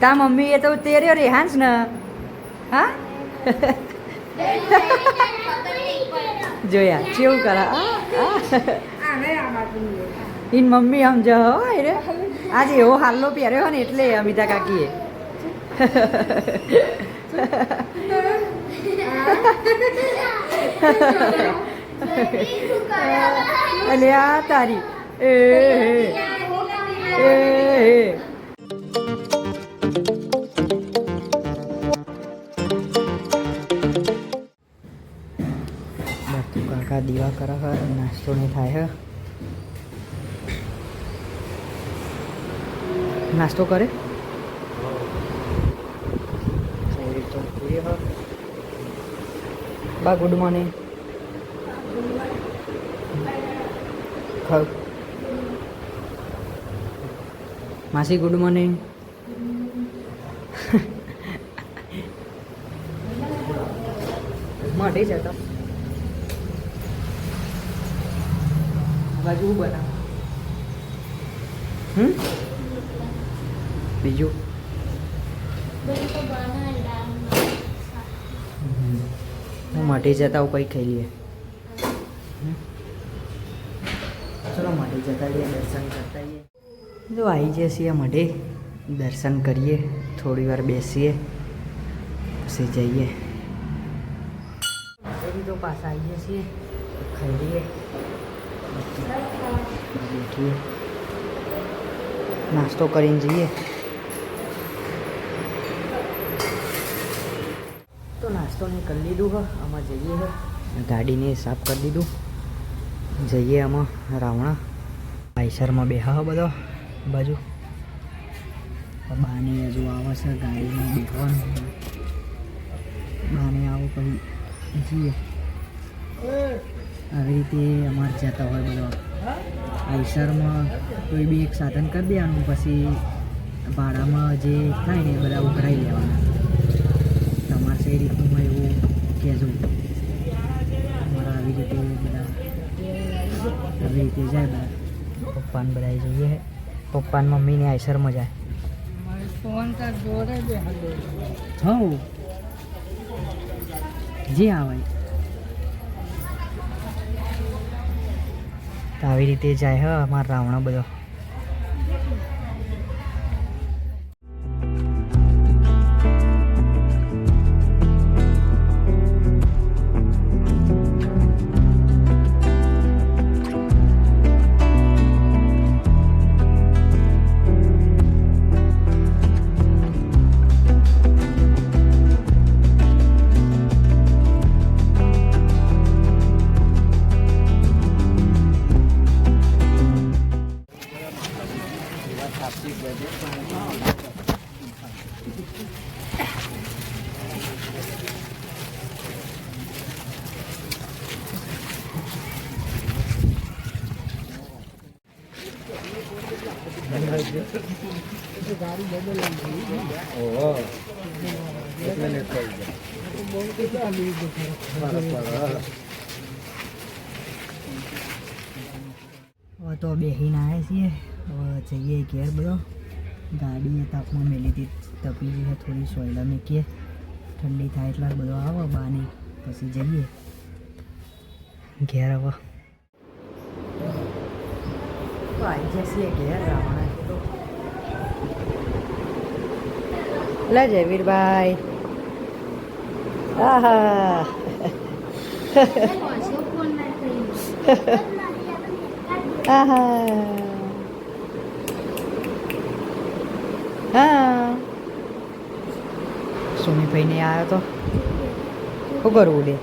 તા મમ્મી એ તો તેર્યો રેહાંસ ને હા જોયા કેવું કરા ઇન મમ્મી સમજ હો રે આજે એવો હાલ્લો પહેર્યો હોય ને એટલે અમિતા કાકીએ અલ્યા તારી એ એ કાકા દીવા કરે હે નાસ્તો નહીં થાય હે. નાસ્તો કરે? બા ગુડ મોર્નિંગ માસી ગુડ મોર્નિંગ મોઢી છે બાજુ બનાવ હમ બીજું હું માટે જતા હું કંઈ ખાઈ લઈએ. ચલો માટે જતા રહીએ દર્શન કરતા રહીએ જો આવી જઈએ છીએ મઢે દર્શન કરીએ થોડી વાર બેસીએ પછી જઈએ. તો પાછા આવીએ છીએ ખાઈ લઈએ. નાસ્તો કરીને જઈએ. તો નાસ્તો ને કરી લીધું હ, આમાં જઈએ હ. ગાડીને સાફ કરી દીધું. જઈએ આમાં રાવણા. આઈસરમાં બેહા બધો બાજુ. બાને હજુ આવે છે ગાડીમાં બેહવાનું. બાને આવું પછી જઈએ. આવી રીતે અમારે જતા હોય બધો. આઈસરમાં કોઈ બી એક સાધન કરી દેવાનું પછી ભાડામાં જે થાય ને એ બધા ઉઘરાઈ લેવાના. તમારે એ રીતનું એવું કહેજો. અમારા આવી રીતે બધા આવી રીતે જાય બધા. પપ્પાને બધા જઈએ. પપ્પાને મમ્મીને આઈસરમાં જાય. હવ. જે આવે. તો આવી રીતે જાય હ અમારો રાવણો બધો. તો બેસીને આવ્યા છીએ. જઈએ ઘેર બધો. ગાડી તાપમાં મેલી હતી તપી ગઈ થોડી સોયલા મૂકીએ. ઠંડી થાય એટલા બધો આવે બાને. પછી જઈએ. ઘેર આવો જશે ઘેર રાવણા. લે જયવીરભાઈ આહા. આહા. હા. સુમીભાઈને આવ્યો તો. શું કરવું દે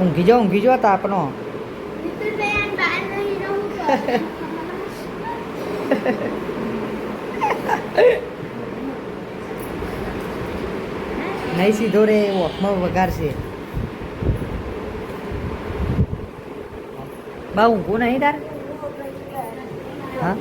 ઊંઘી જાઓ ઊંઘી જાઓ તાપનો. નહીં સીધો રે વોકમાં વગાડશે. બા, ઊંઘું નહીં તાર? હા?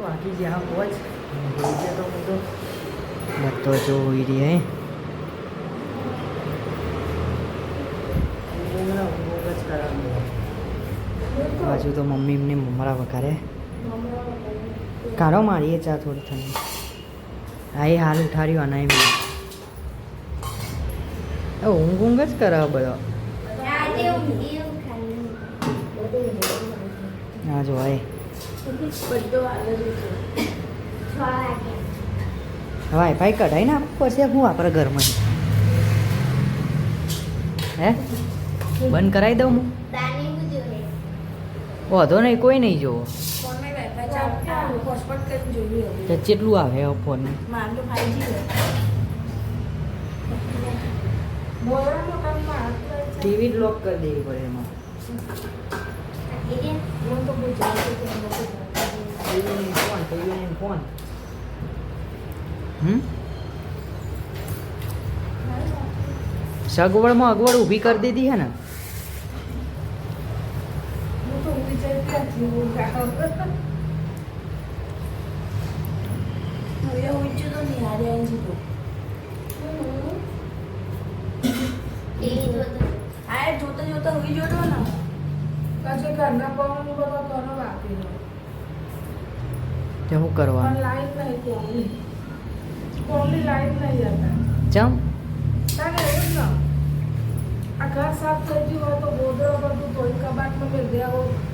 વાગી જ્યાં પહોંચ તો બધો જો હોઈ રહી હે. બાજુ તો મમ્મી એમને મમરા વઘારે. કાઢો મારીએ ચા થોડી ઠંડી. હા એ હાલ ઉઠાડ્યું અને એમ ઊંઘ ઊંઘ જ કરે બધો. હા જો ભાઈ વાઈફાઈ કઢાઈ ને પછી હું વાપરે ઘરમાં. હે? બંધ કરાવી દઉં હું? વાંધો નહીં કોઈ નહીં જોવો કેટલું આવે ફોન ટીવી લોક કરી દેવી પડે એમાં. ફોન. હમ? સગવડમાં અગવડ ઊભી કરી દીધી હે ને? જોતા જોતા હોઈ જોતો ને પછી ઘરના પવન બધો ઘણો વાપી તે શું કરવા? પણ લાઈટ નહીં કોમની કોમની લાઈટ નહીં હતા ચમ? તારે એવું ના. આ ઘર સાફ થઈ ગયું હોય તો ગોદડો બધું ધોઈ કબાટમાં મેળ દે આવો. હોય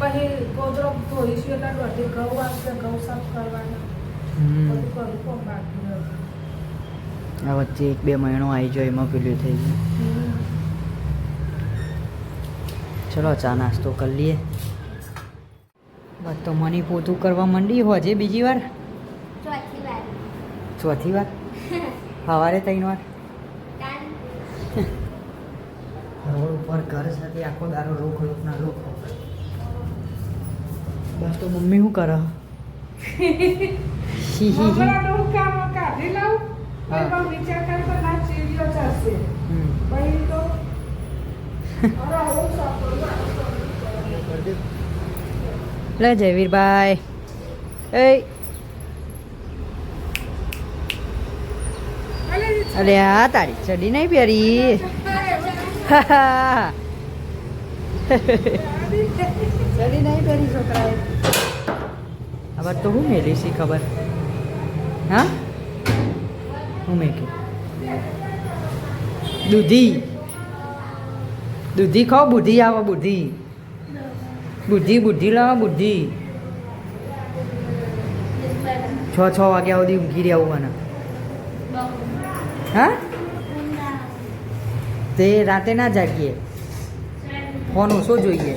પછી ગોદડો ધોઈશું એટલે દોઢી ઘઉં આવશે ઘઉં સાફ કરવાના બધું કરું કોમ બાકી આ વચ્ચે એક બે મહિનો આવી જાય એમાં પેલું થઈ ગયું. ચલો ચા નાસ્તો કરી લઈએ. બસ તો મની પોતું કરવા માંડી હોજે બીજી વાર. ચોથી વાર? સવારે ત્રણ વાર? ઉપર ઘર સાથે આખો દારો રોક રોકના રોક બસ તો મમ્મી શું કરું. લે જયવીરભાઈ. એ. અરે આ તારી ચડી નહીં પહેરી. ચડી તો હું મેલી છી ખબર? હા? હું મેકી? દૂધી. દૂધી ખાવ બુદ્ધિ આવો, બુદ્ધિ. બુદ્ધિ બુદ્ધિ લાવો, બુદ્ધિ. છ છ વાગ્યા સુધી ઊંઘી રહ્યા મને. હા? તે રાતે ના જાગીએ. ફોન ઓછો જોઈએ?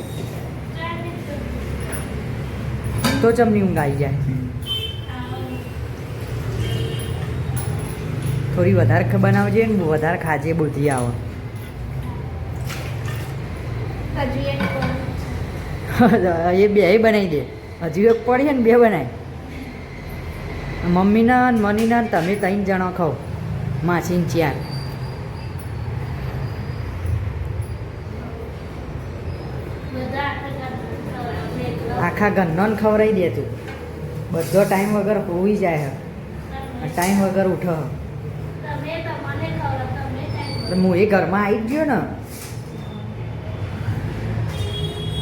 તો ચમની ઊંઘ આવી જાય. થોડી વધારે બનાવજે ને વધારે ખાજે બુદ્ધિ આવે. એ બે બનાવી દે. હજુ એક પડી ને બે બનાય. મમ્મીના મનીના તમે ત્રણ જણા ખાઓ. માસીને ચાર. આખા ઘરનો ખવડાવી દે તું. બધો ટાઈમ વગર હોવી જાય હે. ટાઈમ વગર ઉઠો હ. એ ઘરમાં આવી જ ગયો ને.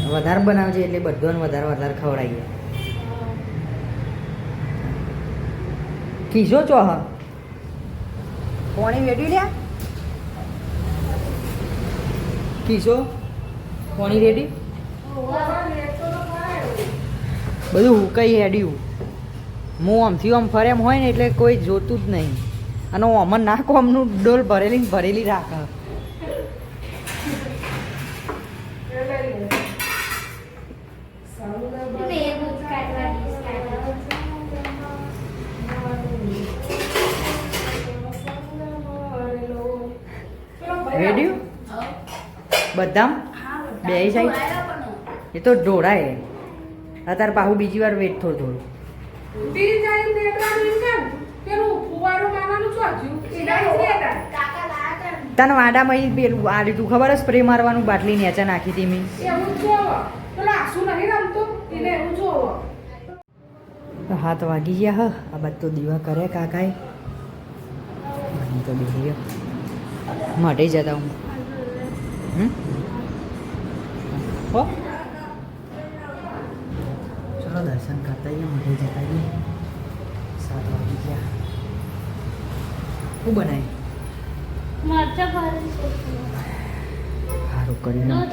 વધારે બનાવજે એટલે બધોને વધારે વધારે ખવડાવીએ. કીધો ચો હ. પોણી રેડી લ્યા? કીધો? પોણી રેડી? બધું હુકાઈ હેડ્યું. હું આમથી આમ ફરે એમ હોય ને એટલે કોઈ જોતું જ નહીં. અને હું અમર નાખો અમનું ડોલ ભરેલી ભરેલી રાખ. રેડ્યું? બધા બે જાય? એ તો ઢોળાય. અત્યારે પાછું બીજી વાર વેટ થોડું. થોડું. તને વાડામાં ઈ પેલું આ લીધું ખબર જ સ્પ્રે મારવાનું બાટલી નેચા નાખી હતી મેં. હાથ વાગી ગયા હ. આ બધું દીવા કરે કાકાએ. તો બેસી ગયો. માટે જતા હું. હમ? હો? દર્શન કરતા આવીએ મોઢે જતા આવીએ. સાત વાગી ગયા. શું છે. સારું કરીને આવો.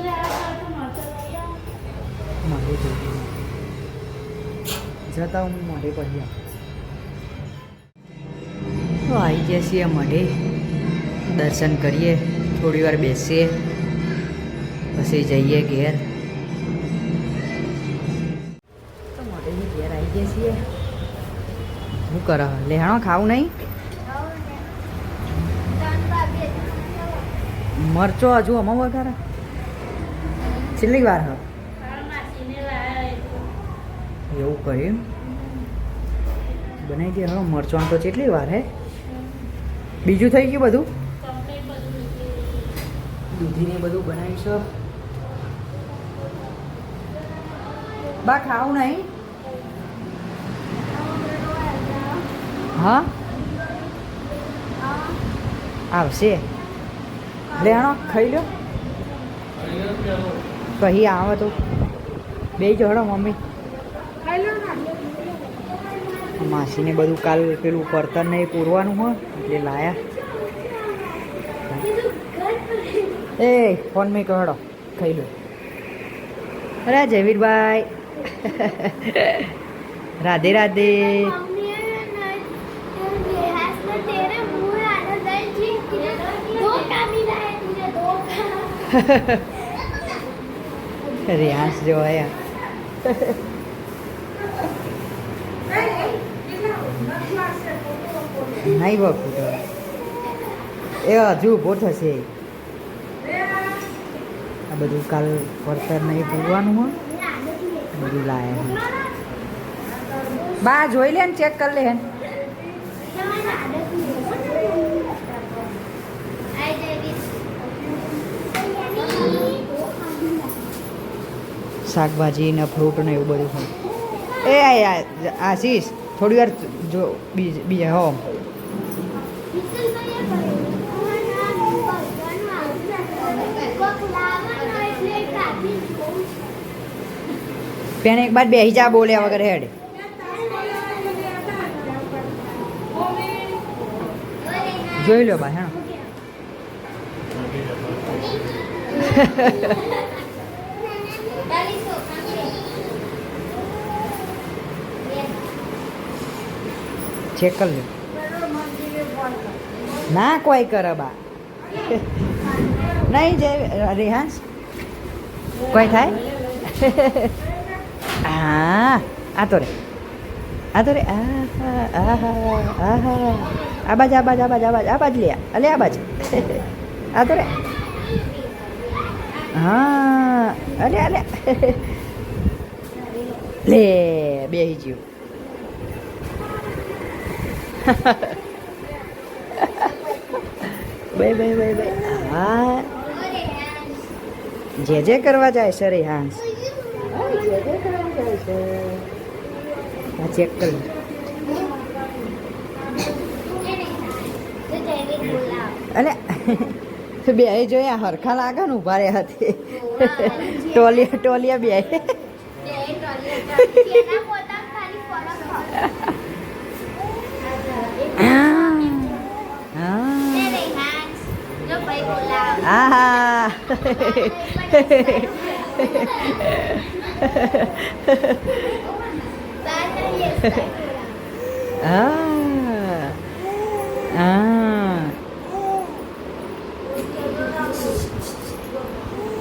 મારે જોઈએ જતા હું મોઢે પડી તો આવી ગયા છીએ મોઢે. દર્શન કરીએ. થોડી વાર બેસીએ. પછી જઈએ ઘેર. શું કર? લેહાણો ખાવું નહીં? મરચો હજુ અમો વઘારે? છેલ્લી વાર હા. એવું કર્યું બનાવી દે હવે મરચાં તો કેટલી વાર હે. બીજું થઈ ગયું બધું. દૂધીને બધું બનાવીશું. બા, ખાવું નહીં? હા? આવશે. લેણો ખાઈ લો કહી આવે તો. બે જોડો મમ્મી. માસીને બધું કાલ પેલું પડતર નહીં પૂરવાનું હોય, એટલે લાયા. એ, ફોન મેં કહડો ખાઈ લો અરે જયવીરભાઈ રાધે રાધે. રેહાંસ જો નહીં બાપુ એ હજુ ઊભો થશે. આ બધું કાલ પડતર નહીં પૂરવાનું હોય બધું લાયા બા, જોઈ લે ને ચેક કરી લે ને શાકભાજી ને ફ્રૂટ ને એવું બધું હોય. એ આશીષ થોડી વાર જો બીજ- બીજા હો. પેને એક બાદ બેહી જા બોલ્યા વગર હેડ. જોઈ લો બા હેણો. ચેક ના કોઈ કરે બા. નહીં જય રેહાંશ? કોઈ થાય? હા, આ તો રે. આ તો રે, આ બાજ આ બાજ આ બાજ આ બાજ આ બાજ લે. અલે આ બાજ. આ તો રે. હા અલે અલે લે, બેહી ગયું. બે બે બે બે. હા. જે જે કરવા જાય છે કરવા જાય ચેક કરી અલે બે જોયા હરખા લાગે ને ઊભા રહ્યા હતી ટોલિયા ટોલિયા બે આહા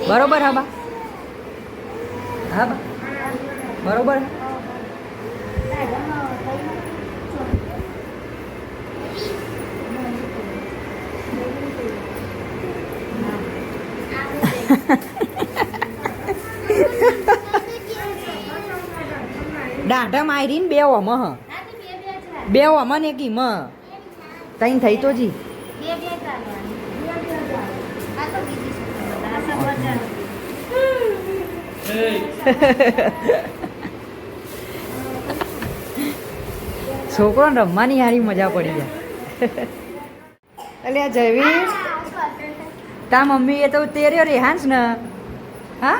બરોબર હા બા હા બા બરોબર દાઢા મારીને બે ઓમ હ. બે ઓમ ને કી મ. તઈ થઈ તો જી. છોકરો રમવાની હારી મજા પડી જાય. એટલે જયવીર. તા એ તો તેર્યો રેહાંશ ને. હા?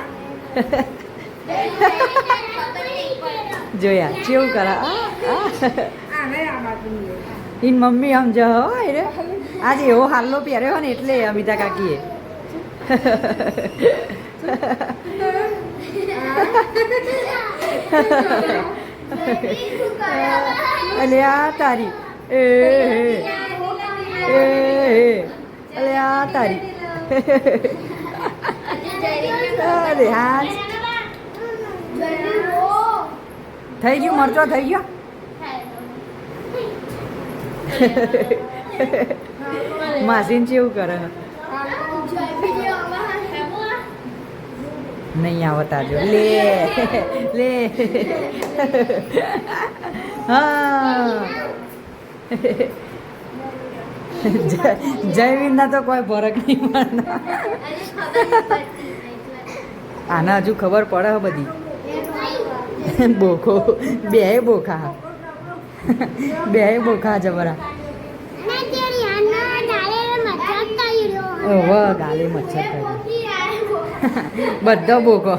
જોયા કેવું કરા. ઇન મમ્મી સમજ હોય રે. આજે એવો હાલ્લો પહેર્યો ને એટલે અમિતા કાકીએ. અલે આ તારી. એ હે. એ. હે. અલે આ તારી. અરે હા. થઈ ગયું? મરચો થઈ ગયો? માસીન ચેવું કરે? નહીં આવતા જો લે. લે. હા. જયવીરના તો કોઈ ફરક નહીં આના હજુ ખબર પડે હ બધી. બોખો. બે બોખા. બે બોખા જબરા. ઓવ ગાલે મચ્છર બધો બોખો.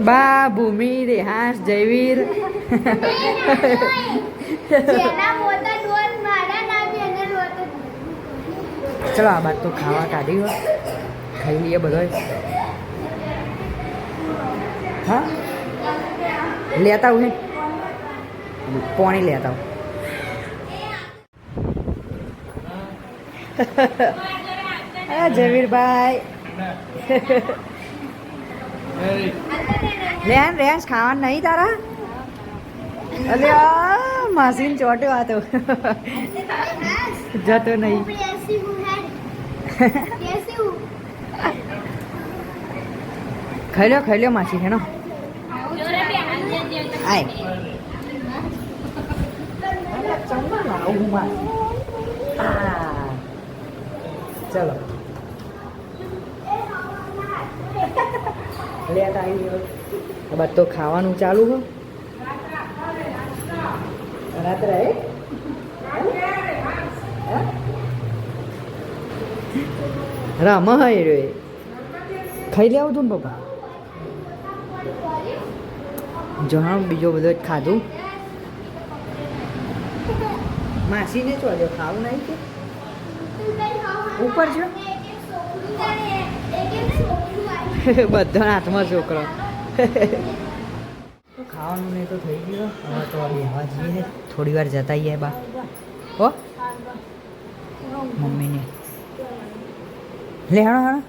બા, ભૂમિ રેહાસ જયવીર. ચલો, આ બાદ તો ખાવા કાઢી હોય ખાઈ લઈએ બધો હા? લેતા આવું ને? પોણી લેતા આવું. હા જયવીરભાઈ રેન રેન્સ ખાવાનું નહીં તારા? અરે માસીન ચોટ્યો આ જતો નહીં. ખાઈ લ્યો ખાઈ માસી હેનો આય. ચલો. લેટ આવી ગયો તો ખાવાનું ચાલુ હો. રાત્રે હે? હે? રમ હાય રે ખાઈ લેવું તું ને પપ્પા જણાવ બીજો બધો જ ખાધું માસીને હજુ ખાવું નહીં કે ઉપર છે બધા હાથમાં છોકરો ખાવાનું નહીં તો થઈ ગયું હવે તો બેહવા જઈએ થોડી વાર જતા આવીએ બા હો મમ્મીને લે હાણો